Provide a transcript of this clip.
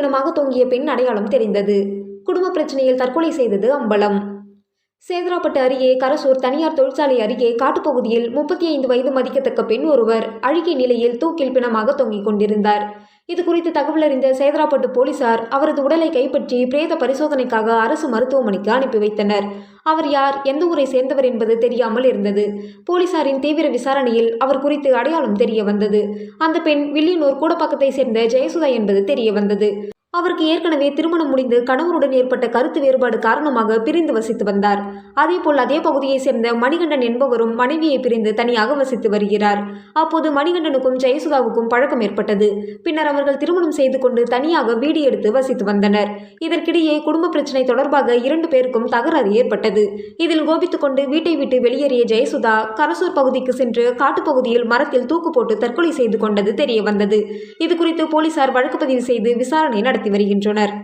இருப்பிடமாக தொங்கிய பெண் அடையாளம் தெரிந்தது. குடும்ப பிரச்சனையில் தற்கொலை செய்தது அம்பலம். சேதராப்பட்டு அருகே கரசூர் தனியார் தொழிற்சாலை அருகே காட்டுப்பகுதியில் முப்பத்தி ஐந்து வயது மதிக்கத்தக்க பெண் ஒருவர் அழுகிய நிலையில் தூக்கில் பிணமாக தொங்கிக் கொண்டிருந்தார். இது குறித்து தகவல் அறிந்த சேதராப்பட்டு போலீசார் அவரது உடலை கைப்பற்றி பிரேத பரிசோதனைக்காக அரசு மருத்துவமனைக்கு அனுப்பி வைத்தனர். அவர் யார் எந்த ஊரை சேர்ந்தவர் என்பது தெரியாமல் இருந்தது. போலீசாரின் தீவிர விசாரணையில் அவர் குறித்து அடையாளம் தெரிய வந்தது. அந்த பெண் வில்லியனூர் கூடப்பாக்கத்தை சேர்ந்த ஜெயசுதா என்பது தெரிய வந்தது. அவருக்கு ஏற்கனவே திருமணம் முடிந்து கணவருடன் ஏற்பட்ட கருத்து வேறுபாடு காரணமாக பிரிந்து வசித்து வந்தார். அதேபோல் அதே பகுதியைச் சேர்ந்த மணிகண்டன் என்பவரும் மனைவியை பிரிந்து தனியாக வசித்து வருகிறார். அப்போது மணிகண்டனுக்கும் ஜெயசுதாவுக்கும் பழக்கம் ஏற்பட்டது. பின்னர் அவர்கள் திருமணம் செய்து கொண்டு தனியாக வீடு எடுத்து வசித்து வந்தனர். இதற்கிடையே குடும்ப பிரச்சனை தொடர்பாக இரண்டு பேருக்கும் தகராறு ஏற்பட்டது. இதில் கோபித்துக் கொண்டு வீட்டை விட்டு வெளியேறிய ஜெயசுதா கரசூர் பகுதிக்கு சென்று காட்டுப்பகுதியில் மரத்தில் தூக்கு போட்டு தற்கொலை செய்து கொண்டது தெரிய வந்தது இது குறித்து போலீசார் வழக்கு பதிவு செய்து விசாரணை நடத்தி வருகின்றனர்.